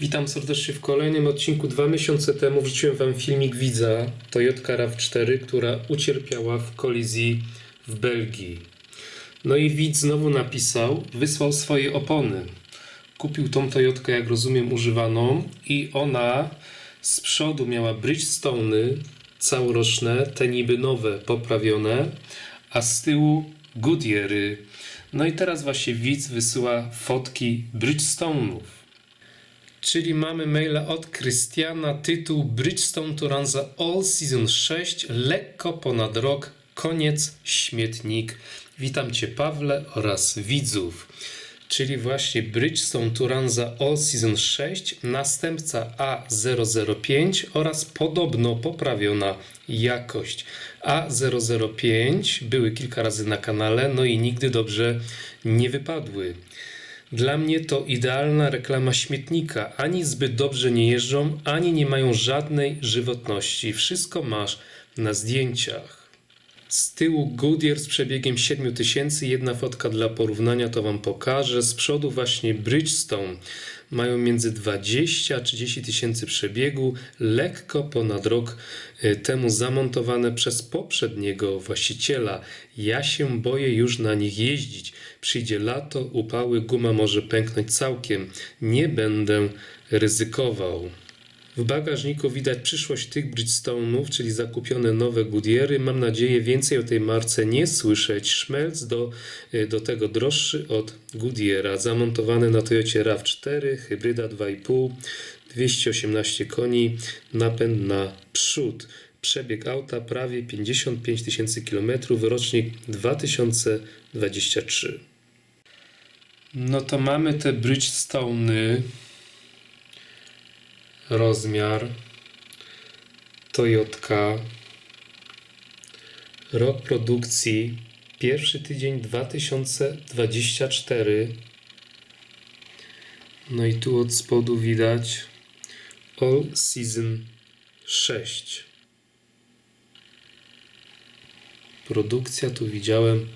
Witam serdecznie w kolejnym odcinku. Dwa miesiące temu wrzuciłem Wam filmik widza Toyota RAV4, która ucierpiała w kolizji w Belgii. No i widz znowu napisał, wysłał swoje opony. Kupił tą Toyotkę, jak rozumiem, używaną i ona z przodu miała Bridgestone całoroczne, te niby nowe, poprawione, a z tyłu Goodyeary. No i teraz właśnie widz wysyła fotki Bridgestone'ów. Czyli mamy maila od Krystiana, tytuł Bridgestone Turanza All Season 6, lekko ponad rok, koniec, śmietnik. Witam Cię Pawle oraz widzów. Czyli właśnie Bridgestone Turanza All Season 6, następca A005 oraz podobno poprawiona jakość. A005 były kilka razy na kanale, no i nigdy dobrze nie wypadły. Dla mnie to idealna reklama śmietnika. Ani zbyt dobrze nie jeżdżą, ani nie mają żadnej żywotności. Wszystko masz na zdjęciach. Z tyłu Goodyear z przebiegiem 7000, jedna fotka dla porównania to Wam pokażę. Z przodu właśnie Bridgestone mają między 20 a 30 tysięcy przebiegu, lekko ponad rok y, temu zamontowane przez poprzedniego właściciela. Ja się boję już na nich jeździć. Przyjdzie lato, upały, guma może pęknąć całkiem. Nie będę ryzykował. W bagażniku widać przyszłość tych Bridgestone'ów, czyli zakupione nowe Goodyeary. Mam nadzieję więcej o tej marce nie słyszeć. Szmelc do, y, do tego droższy od Goodyeara. Zamontowany na Toyocie RAV4, hybryda 2,5, 218 koni, napęd na przód. Przebieg auta prawie 55 tysięcy kilometrów, rocznik 2023. No to mamy te Bridgestone'y rozmiar Toyotka rok produkcji pierwszy tydzień 2024 no i tu od spodu widać All Season 6 produkcja tu widziałem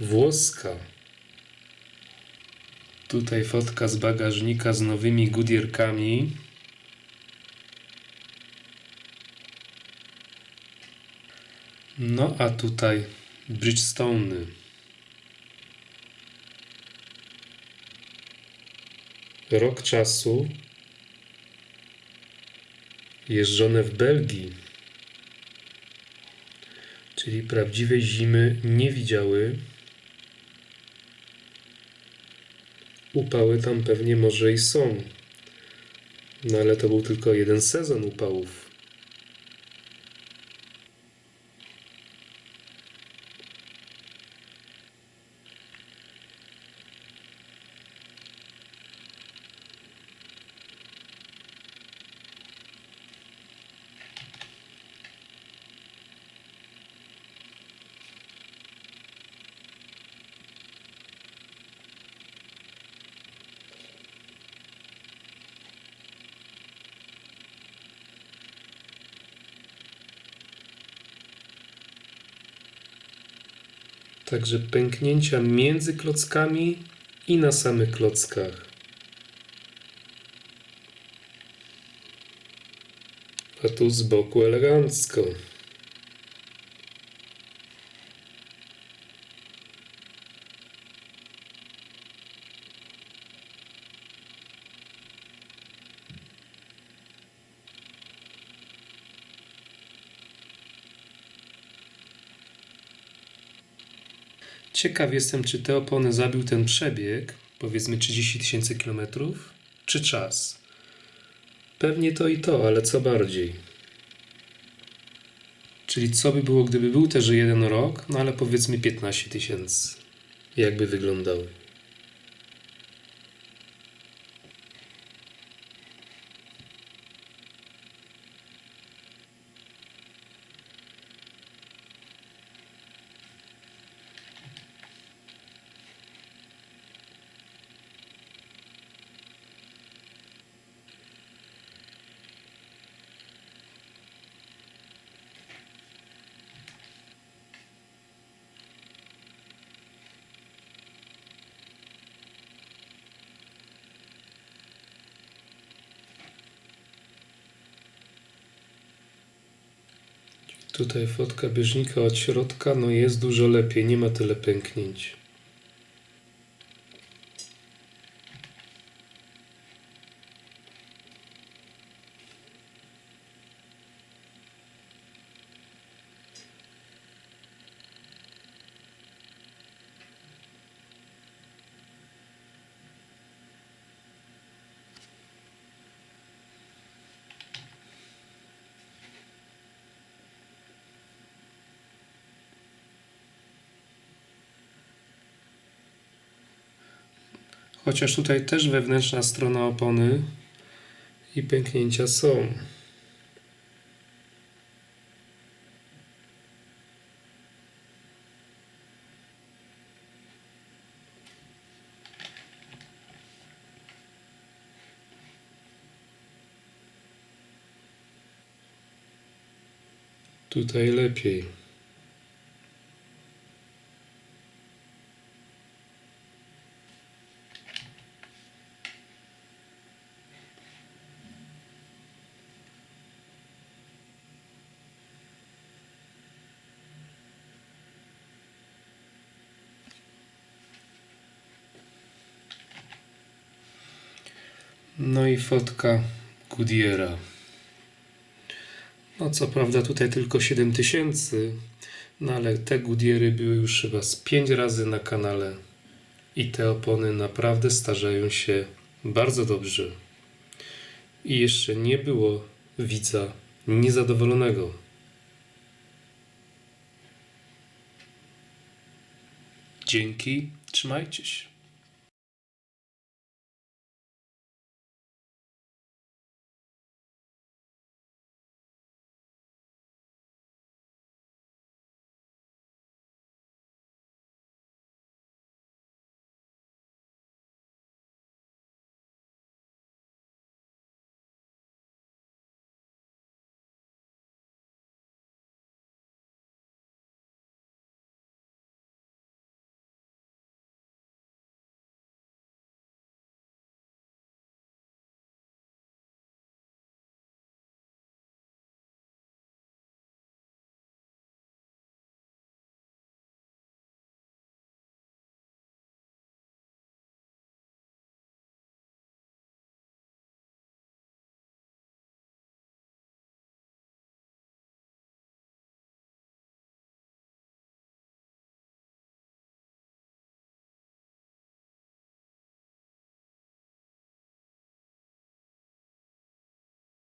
włoska. Tutaj fotka z bagażnika z nowymi Goodyearkami No a tutaj Bridgestone. Rok czasu jeżdżone w Belgii. Czyli prawdziwej zimy nie widziały. Upały tam pewnie może i są. No ale to był tylko jeden sezon upałów. Także pęknięcia między klockami i na samych klockach. A tu z boku elegancko. Ciekaw jestem, czy te opony zabił ten przebieg, powiedzmy 30 tysięcy kilometrów, czy czas. Pewnie to i to, ale co bardziej. Czyli co by było, gdyby był też jeden rok, no ale powiedzmy 15 tysięcy. Jakby wyglądały. Tutaj fotka bieżnika od środka, no jest dużo lepiej, nie ma tyle pęknięć. Chociaż tutaj też wewnętrzna strona opony i pęknięcia są. Tutaj lepiej. No i fotka Goodyeara. No co prawda tutaj tylko 7000, no ale te Goodyeary były już chyba z 5 razy na kanale i te opony naprawdę starzeją się bardzo dobrze. I jeszcze nie było widza niezadowolonego. Dzięki, trzymajcie się.